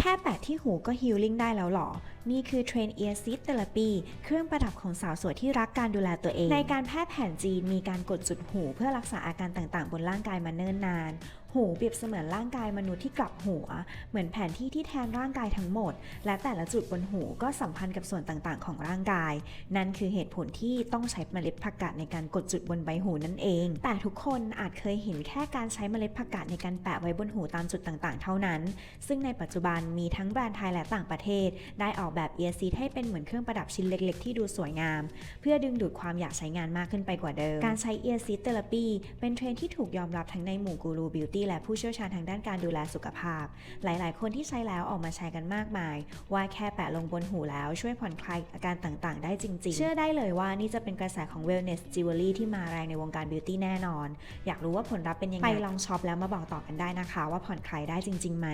แค่แปะที่หูก็ฮิลลิ่งได้แล้วหรอ นี่คือเทรนเอียซิสเทอราปีเครื่องประดับของสาวสวยที่รักการดูแลตัวเอง ในการแพทย์แผนจีนมีการกดจุดหูเพื่อรักษาอาการต่างๆ บนร่างกายมาเนิ่นนาน หูเปรียบเสมือนร่างกายมนุษย์ที่กลับหัว เหมือนแผนที่ที่แทนร่างกายทั้งหมด และแต่ละจุดบนหูก็สัมพันธ์กับส่วนต่างๆ ของร่างกาย นั่นคือเหตุผลที่ต้องใช้เมล็ดผักกาดในการกดจุดบนใบหูนั่นเอง แต่ทุกคนอาจเคยเห็นแค่การใช้เมล็ดผักกาดในการแปะไว้บนหูตามจุดต่างๆ เท่านั้น ซึ่งในปัจจุบันมีทั้งแบรนด์ไทยและต่างประเทศ ได้ออกแบบเอียซีให้เป็นเหมือนเครื่องประดับชิ้นเล็ก ๆ ที่ดูสวยงาม เพื่อดึงดูดความอยากใช้งานมากขึ้นไปกว่าเดิม การใช้เอียซีเทอราปีเป็นเทรนที่ถูกยอมรับทั้งในหมู่กูรูบิวตีและผู้เชี่ยวชาญทางด้านการดูแลสุขภาพ หลายๆ คนที่ใช้แล้วออกมาใช้กันมากมาย ว่าแค่แปะลงบนหูแล้วช่วยผ่อนคลายอาการต่างๆ ได้จริง ๆ เชื่อได้เลยว่านี่จะเป็นกระแสของ wellness jewelry ที่มาแรงในวงการบิวตี้แน่นอน อยากรู้ว่าผลลัพธ์เป็นยังไง ไปลองช็อปแล้วมาบอกต่อกันได้นะคะ ว่าผ่อนคลายได้จริงๆไหม